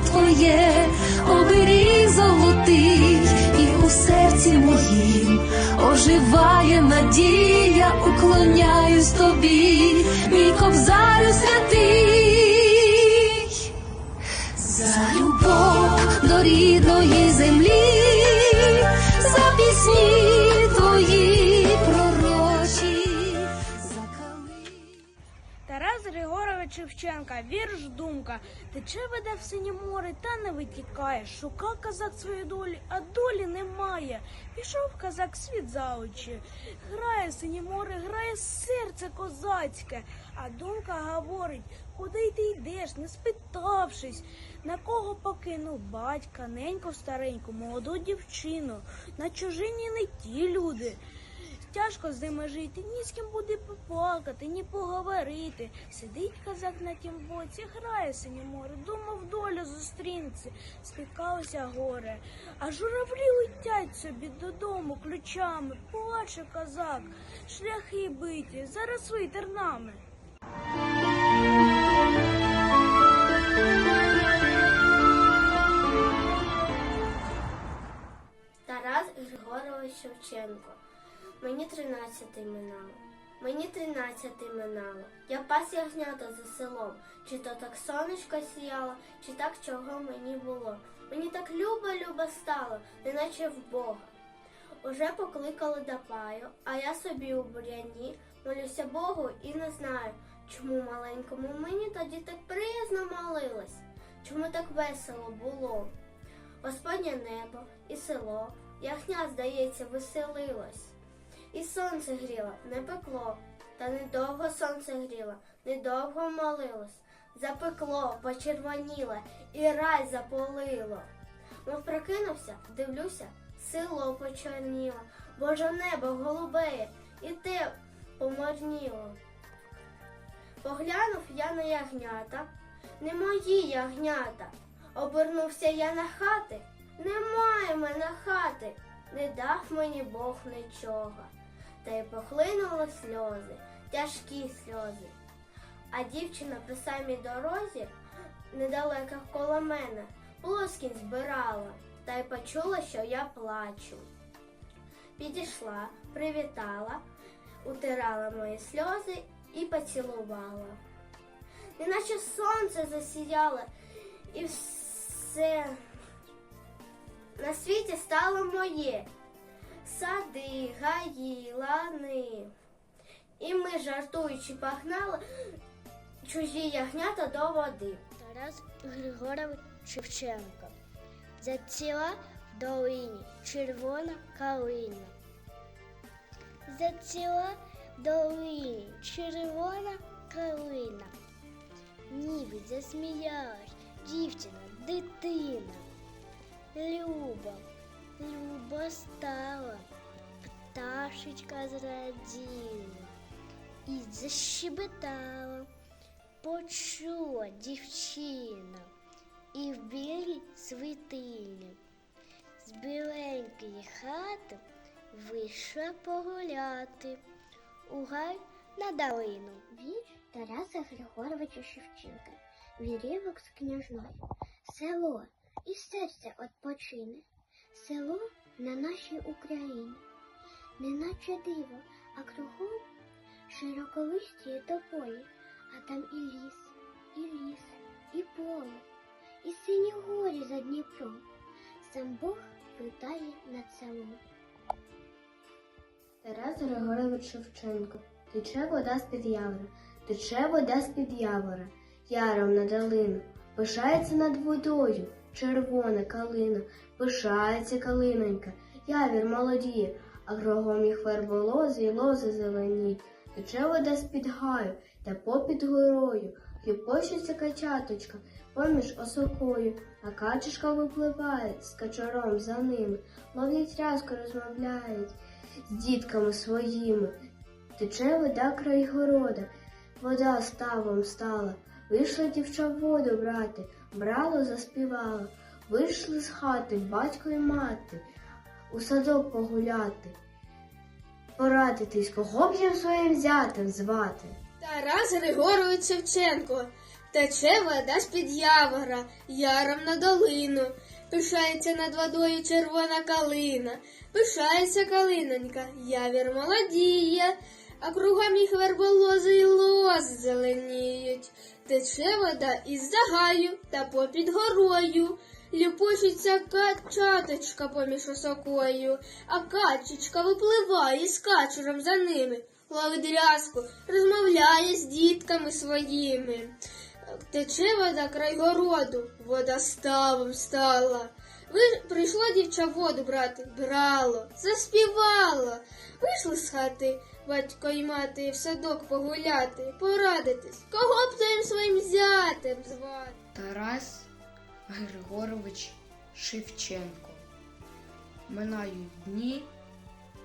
твоє, оберіг золотий, і у серці моїм оживає надія, уклоняюсь тобі, мій кобзарю святий, за любов до рідної Шевченка, вірш думка. Тече веде в синє море та не витікає. Шукав казак свою долі, а долі немає. Пішов казак світ за очі. Грає синє море, грає серце козацьке. А думка говорить, куди ти йдеш, не спитавшись, на кого покинув батька, неньку стареньку, молоду дівчину, на чужині не ті люди. Тяжко з ними жити, ні з ким буде поплакати, ні поговорити. Сидить казак на тім боці, грає синє море, думав долю зустрінеться, спікалося горе. А журавлі летять собі додому ключами, плаче казак, шляхи биті, зараз витер нами. Тарас Григорович Шевченко. Мені тринадцятий минало. Мені тринадцятий минало. Я пас ягнята за селом. Чи то так сонечко сіяло, чи так чого мені було. Мені так любо-любо стало, неначе в Бога. Уже покликали до паю, а я собі у буряні молюся Богу і не знаю, чому маленькому мені тоді так приязно молилось, чому так весело було. Господнє небо і село, яхня, здається, веселилось. І сонце гріло, не пекло, та недовго сонце гріло, недовго молилось. Запекло, почервоніло і рай заполило. Мов прокинувся, дивлюся, село почорніло, Боже небо голубеє, і те помарніло. Поглянув я на ягнята, не мої ягнята. Обернувся я на хати, немає мене хати, не дав мені Бог нічого. Та й похлинули сльози, тяжкі сльози. А дівчина при самій дорозі, недалеко коло мене, плоскінь збирала, та й почула, що я плачу. Підійшла, привітала, утирала мої сльози і поцілувала. Неначе сонце засіяло, і все на світі стало моє. Сади, гаї, лани. І ми, жартуючи, погнали чужі ягнята до води. Тарас Григорович Шевченко. Заціла в долині червона калина. Заціла в долині червона калина. Ніби засміялась дівчина, дитина. Люба, Люба стала, пташечка зраділа і защебетала. Почула дівчина і в білій світині з біленької хати вийшла погуляти у гай на долину. Вірш Тараса Григоровича Шевченка. Вірівок з княжною. Село і серце odpoчине. Село на нашій Україні. Неначе диво, а кругом широколисті тополі, а там і ліс, і ліс, і поле, і сині горі за Дніпром. Сам Бог витає над селом. Тарас Григорович Шевченко. Тече вода з-під явора, тече вода з-під явора, яром на долину, пишається над водою, червона калина, пишається калинонька, явір молодіє, а кругом їх верболози й лози зелені. Тече вода з-під гаю та попід горою, Хліпочеться качаточка поміж осокою, а качечка випливає з качаром за ними, ловлять рязко розмовляють з дітками своїми. Тече вода край города, вода ставом стала. Вийшла дівча воду брати, брало заспівала. Вийшли з хати батько й мати, у садок погуляти, порадитись, кого б їм своїм зятем звати. Тарас Григорович Шевченко. Тече вода з-під явора, яром на долину. Пишається над водою червона калина. Пишається калинонька, явір молодіє, а кругом їх верболози й лози зеленіють. Тече вода із загаю та попід горою. Ліпочиться качаточка поміж осокою, а качечка випливає з качуром за ними, ловить рязку, розмовляє з дітками своїми. Тече вода край городу, вода ставом стала. Ви прийшло дівча воду брати, брало, заспівало. Вийшли з хати батько й мати в садок погуляти, порадитись, кого б то своїм зятем звати. Тарас Григорович Шевченко. Минають дні,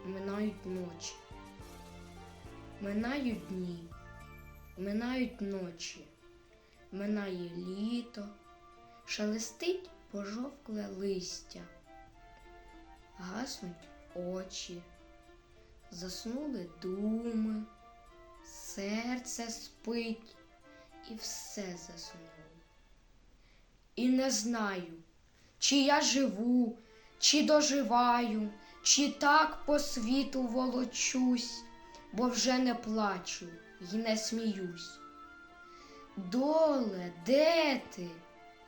минають ночі. Минають дні, минають ночі. Минає літо, шелестить пожовкле листя. Гаснуть очі, заснули думи, серце спить і все заснуло. І не знаю, чи я живу, чи доживаю, чи так по світу волочусь, бо вже не плачу й не сміюсь. Доле, де ти?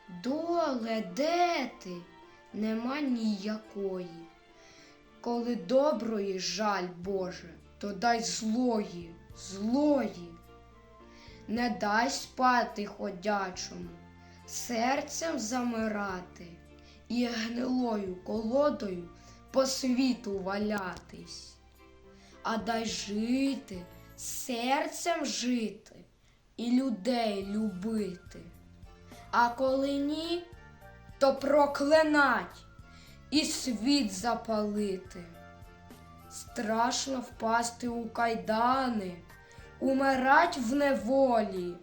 Доле, де ти? Нема ніякої. Коли доброї жаль, Боже, то дай злої, злої. Не дай спати ходячому, серцем замирати і гнилою колодою по світу валятись. А дай жити, серцем жити і людей любити. А коли ні, то проклинать і світ запалити. Страшно впасти у кайдани, умирать в неволі,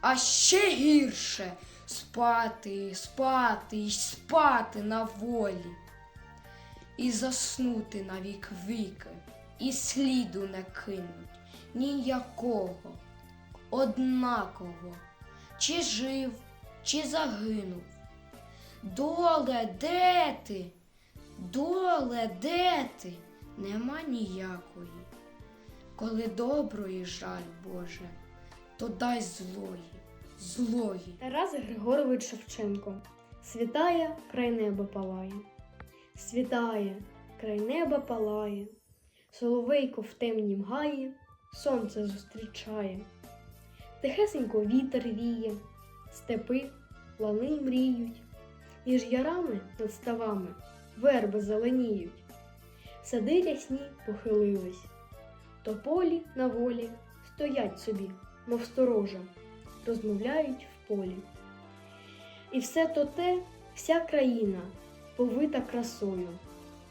а ще гірше спати, спати й спати на волі, і заснути на вік віки, і сліду не кинуть ніякого, однаково, чи жив, чи загинув. Доле, де ти? Доле, де ти? Нема ніякої. Коли доброї жаль, Боже, то дай злої, злої. Тарас Григорович Шевченко. Світає, край неба палає. Світає, край неба палає. Соловейко в темнім гаї, сонце зустрічає. Тихесенько вітер віє, степи, лани мріють, між ярами над ставами верби зеленіють. Сади рясні похилились, тополі на волі стоять собі, мов сторожа, розмовляють в полі. І все то те, вся країна повита красою,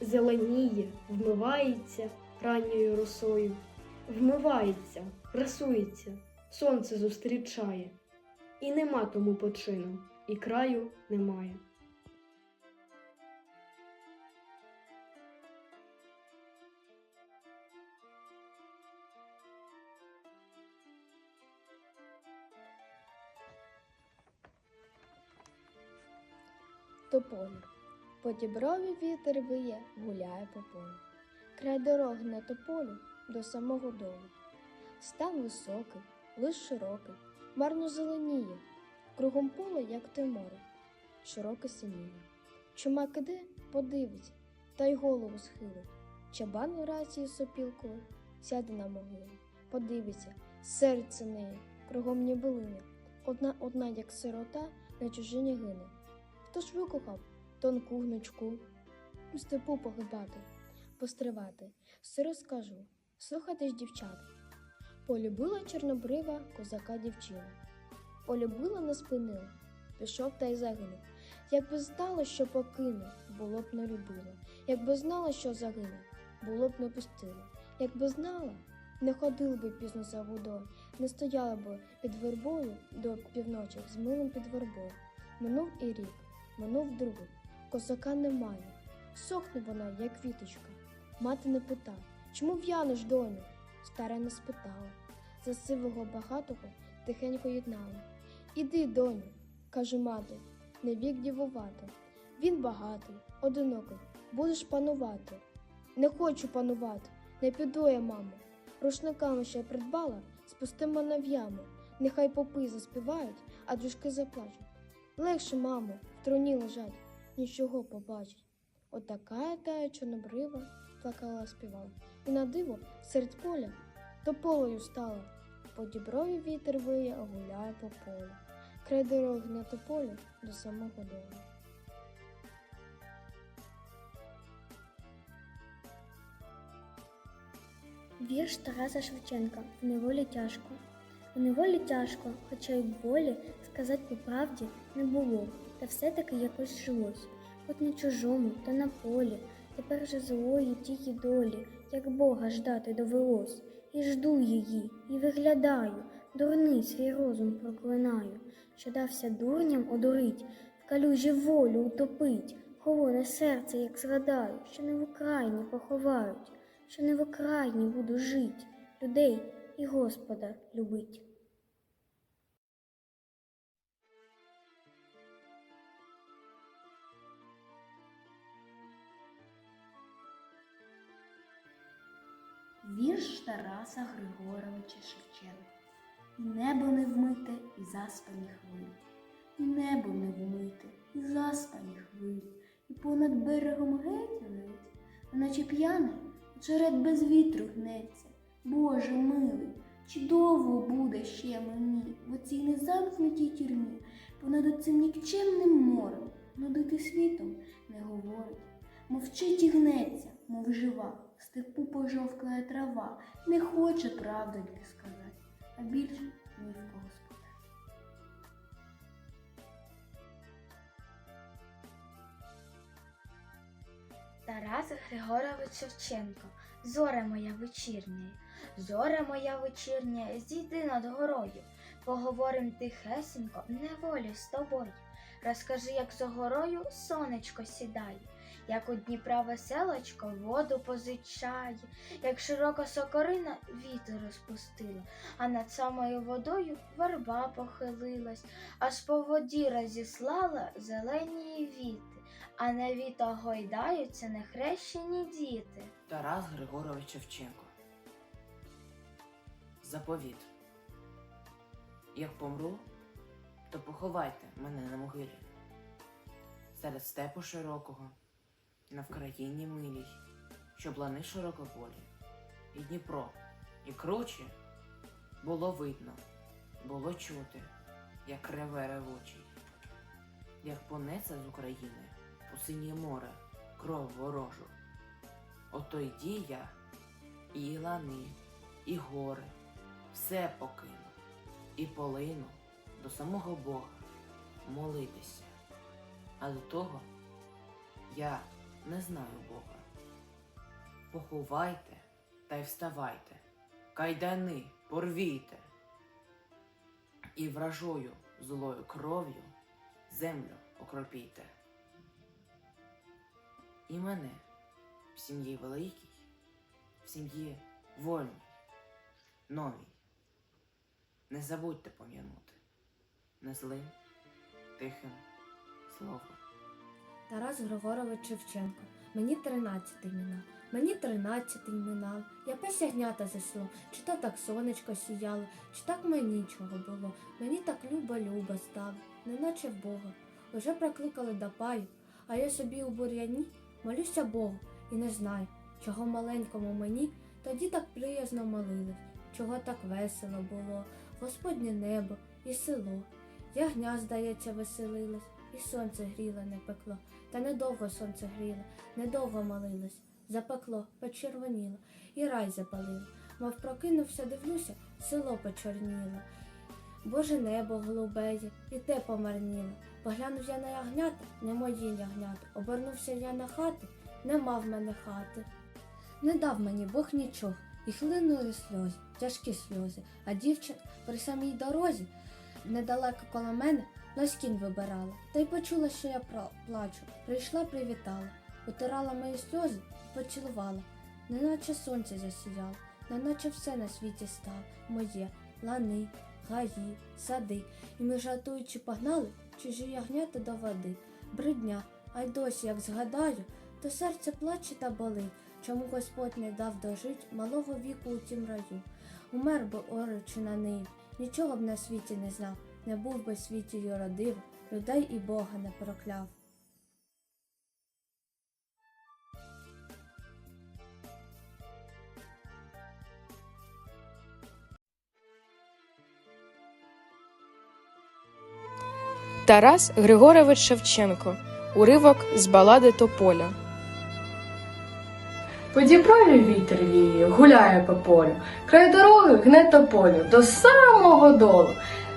зеленіє, вмивається ранньою росою, вмивається, красується, сонце зустрічає, і нема тому почину, і краю немає. Тополі. По діброві вітер виє, гуляє по полю. Край дороги на тополю до самого долу. Стан високий, лиш широкий, марно зеленіє, кругом поле, як те море, широке синіє. Чумак іде, подивить, та й голову схилить. Чабан у рації сопілкою сяде на могилу, подивиться, серце неє, кругом нібелини, одна одна, як сирота, на чужині гине. Хто ж викохав тонку гнучку, у степу погибати, постривати, все розкажу. Слухайте ж, дівчата. Полюбила чорнобрива козака дівчина. Полюбила не спинила, пішов та й загинув. Якби знала, що покине, було б не любила. Якби знала, що загине, було б не пустила. Якби знала, не ходила би пізно за водою, не стояла б під вербою до півночі з милом під вербою. Минув і рік, минув другий. Козака немає. Сохне вона, як квіточка. Мати не пита, чому в'янеш, доню? Стара не спитала. За сивого багатого тихенько єднала. Іди, доню, каже мати, не вік дівувати. Він багатий, одинокий, будеш панувати. Не хочу панувати, не піду я, мамо. Рушниками ще придбала, спусти мене в яму. Нехай попи заспівають, а дружки заплачуть. Легше, мамо, в труні лежать, нічого побачить. Отака тая чорнобрива плакала, співала, і на диво серед поля тополею стала. По діброві вітер виє, а гуляє по полю. Край дороги на тополю до самого дому. Вірш Тараса Шевченка в неволі тяжко. В неволі тяжко, хоча й болі сказати по правді не було, та все-таки якось жилось. От на чужому, та на полі, тепер же злої тільки долі, як Бога ждати довелось. І жду її, і виглядаю, дурний свій розум проклинаю, що дався дурням одурить, в калюжі волю утопить, холоне серце, як згадаю, що не в Україні поховають що не в окраїні буду жить, людей і Господа любить. Вірш Тараса Григоровича Шевченка. Небо не вмите, і заспані хвилі, і небо не вмите, і заспані хвилі, і понад берегом геть геть, наче п'яний Черед без вітру гнеться, Боже милий, чи довго буде ще мені в оцій незамкнутій тюрмі, понад оцим нікчемним морем, нудити світом не говорить, мовчить і гнеться, мов жива, в степу пожовклая трава, не хоче правдоньки сказати, а більше ні в кого спитати. Тарас Григорович Шевченко, зоре моя вечірня, зоре моя вечірня, зійди над горою, поговорим тихесенько, неволі з тобою. Розкажи, як за горою сонечко сідає, як у Дніпра веселочко воду позичає, як широка сокорина вітер розпустила, а над самою водою верба похилилась, аж по воді розіслала зелені віти а на віто гойдаються нехрещені діти. Тарас Григорович Шевченко. Заповіт. Як помру, то поховайте мене на могилі. Серед степу широкого, на Вкраїні милій, щоб лани широкополі, і Дніпро, і круче було видно, було чути, як реве ревучий, як понесе з України у синє море кров ворожу. Ото йді я, і лани, і гори, все покину, і полину до самого Бога молитися. А до того я не знаю Бога. Поховайте та й вставайте, кайдани порвійте, і вражою злою кров'ю землю окропійте і мене в сім'ї великій, в сім'ї вольній, новій. Не забудьте пом'янути не злим, тихим словом. Тарас Григорович Шевченко. Мені тринадцятий минав, мені тринадцятий минав. Я пес ягнята засло, чи то так сонечко сіяло, чи так мені чого було. Мені так люба-люба стало, неначе в Бога. Уже прикликали до паю, а я собі у бур'яні молюся Богу і не знаю, чого маленькому мені тоді так приязно молились, чого так весело було, Господнє небо і село. Ягня, здається, веселилась, і сонце гріло, не пекло, та недовго сонце гріло, недовго молилось. запекло, почервоніло, і рай запалило. Мов прокинувся, дивлюся, село почорніло. Боже небо голубеє, і те помарніло. Поглянув я на ягнята, не мої ягнята. Обернувся я на хати, нема в мене хати. Не дав мені Бог нічого, і хлинули сльози, тяжкі сльози. А дівчина при самій дорозі, недалеко коло мене, лоскін вибирала. Та й почула, що я плачу. Прийшла, привітала, утирала мої сльози, поцілувала. Неначе сонце засіяло, неначе все на світі стало моє, лани, гаї, сади. І ми жартуючи погнали чужі ягнята до води. Бридня, а й досі, як згадаю, то серце плаче та болить, чому Господь не дав дожить малого віку у тім раю. Умер би орючи на неї, нічого б на світі не знав, не був би світі й родив, людей і Бога не прокляв. Тарас Григорович Шевченко. Уривок з балади Тополя. По діброві вітер віє, гуляє по полю, край дороги гне тополю до самого долу.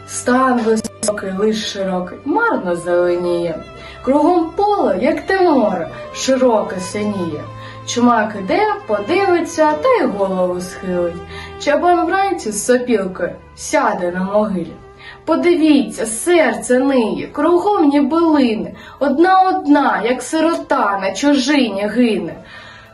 Стан високий, лиш широкий, марно зеленіє. Кругом поле, як те море, широке синіє. Чумак іде, подивиться та й голову схилить. Чабан вранці з сопілкою сяде на могилі. Подивіться, серце ниє, кругом ніби лине, одна одна, як сирота на чужині гине.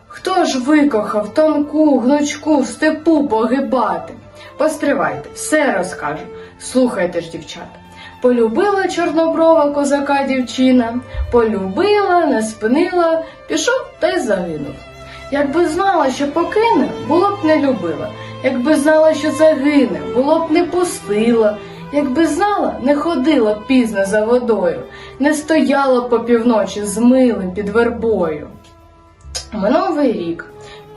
Хто ж викохав тонку гнучку в степу погибати? Постривайте, все розкажу. Слухайте ж, дівчата. Полюбила чорноброва козака дівчина, полюбила, не спинила, пішов та й загинув. Якби знала, що покине, було б не любила. Якби знала, що загине, було б не пустила. Якби знала, не ходила б пізно за водою, не стояла б по півночі з милим під вербою. Минув рік,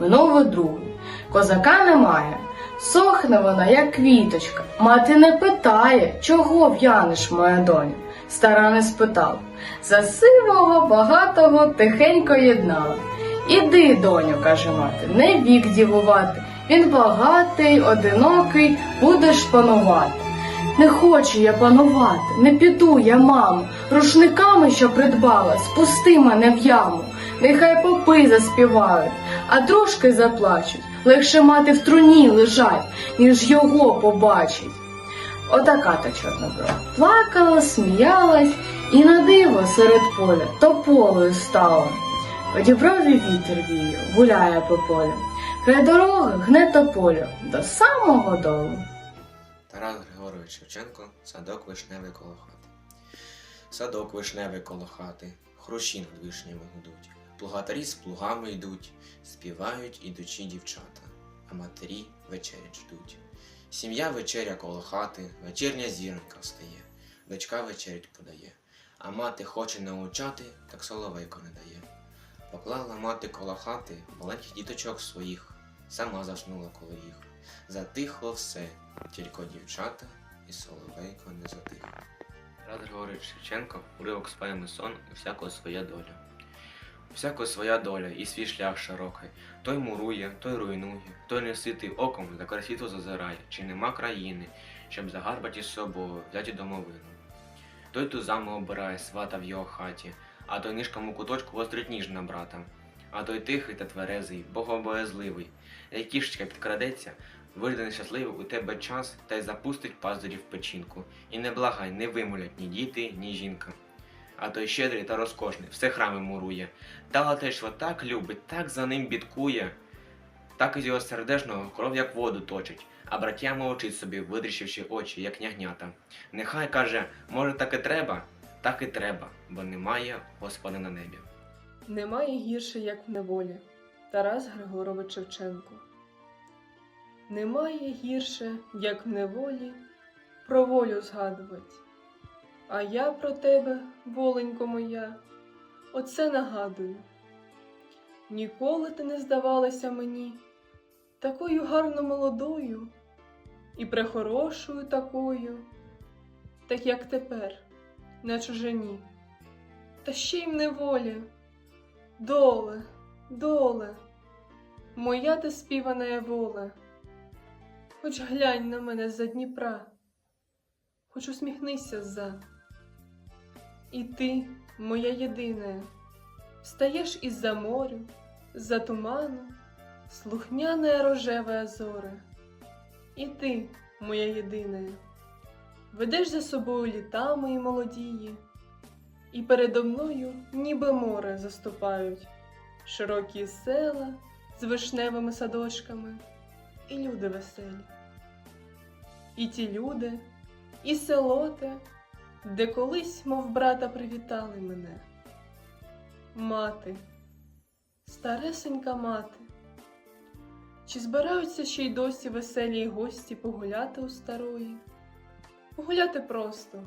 минув другий. Козака немає. Сохне вона, як квіточка. Мати не питає, чого в'янеш, моя доню. Стара не спитала. За сивого, багатого тихенько єднала. Іди, доню, каже мати, не вік дівувати. Він багатий, одинокий, будеш панувати. Не хочу я панувати, не піду я, мамо, рушниками, що придбала, спусти мене в яму. Нехай попи заспівають, а дружки заплачуть. Легше мати в труні лежать, ніж його побачить. Отака та чорноброва. Плакала, сміялась і на диво серед поля тополею стала. По вітер віє, гуляє по полю. Край дороги гне тополю до самого долу. Тарас Григорович Шевченко, садок вишневий коло хати. Садок вишневий коло хати, хрущі над вишнями гудуть. Плугатарі з плугами йдуть, співають ідучі дівчата, а матері вечерять ждуть. Сім'я вечеря коло хати, вечірня зіронька встає, дочка вечерять подає, а мати хоче научати, так соловейко не дає. Поклала мати коло хати маленьких діточок своїх, сама заснула коло їх. Затихло все, тільки дівчата і соловейко не затихло. Тарас Григорович Шевченко уривок з поеми сон і всякого своя доля. Всякого своя доля і свій шлях широкий. Той мурує, той руйнує, той неситий оком за край зазирає, чи нема країни, щоб загарбати з собою, взяти домовину. Той тузами обирає свата в його хаті, а той нишком у куточку гострить ніж на брата. А той тихий та тверезий, богобоязливий, як кішечка підкрадеться, вийде нещасливий у тебе час та й запустить пазурі в печінку. І не благай, не вимолять ні діти, ні жінка. А той щедрий та розкошний, все храми мурує. Та латешва так любить, так за ним бідкує, так із його сердешного кров як воду точить, а браття мовчить собі, видріщивши очі, як нягнята. Нехай каже, може так і треба, так і треба, бо немає Господа на небі. Немає гірше, як в неволі. Тарас Григорович Шевченко. Немає гірше, як в неволі, про волю згадувати. А я про тебе, воленько моя, оце нагадую. Ніколи ти не здавалася мені такою гарно молодою і прехорошою такою, так як тепер, на чужині, та ще й в неволі. Доле, доле, моя ти співана воля. Хоч глянь на мене за Дніпра, хоч усміхнися за. І ти, моя єдина, встаєш із-за морю, за туману, слухняне рожеве зоре. І ти, моя єдина, ведеш за собою літа мої молодії, і передо мною ніби море заступають широкі села з вишневими садочками і люди веселі. І ті люди, і село те, де колись, мов брата, привітали мене. Мати, старесенька мати, чи збираються ще й досі веселі гості погуляти у старої? Погуляти просто,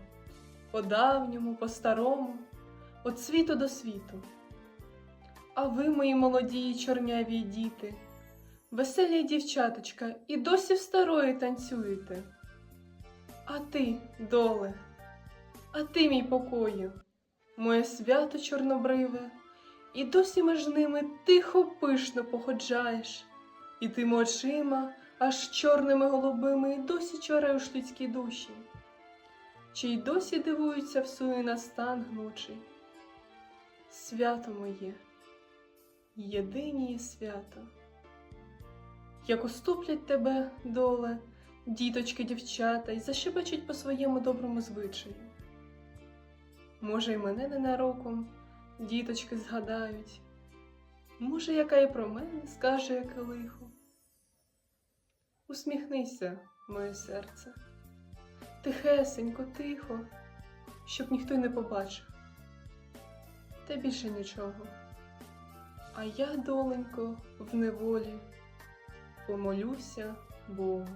по-давньому, по-старому, від світу до світу. А ви, мої молоді й чорняві діти, веселі дівчаточка, і досі в старої танцюєте. А ти, доле, а ти, мій покою, моє свято чорнобриве, і досі між ними тихо пишно походжаєш, і тими очима, аж чорними голубими, і досі чараєш людські душі, чи й досі дивуються в суї на стан гнучий. Свято моє, єдиніє свято. Як уступлять тебе, доле, діточки, дівчата, і защебечуть по своєму доброму звичаю. Може, й мене ненароком діточки згадають, може, яка й про мене скаже яке лихо. Усміхнися, моє серце, тихесенько, тихо, щоб ніхто й не побачив. Та більше нічого. А я, доленько, в неволі помолюся Богу.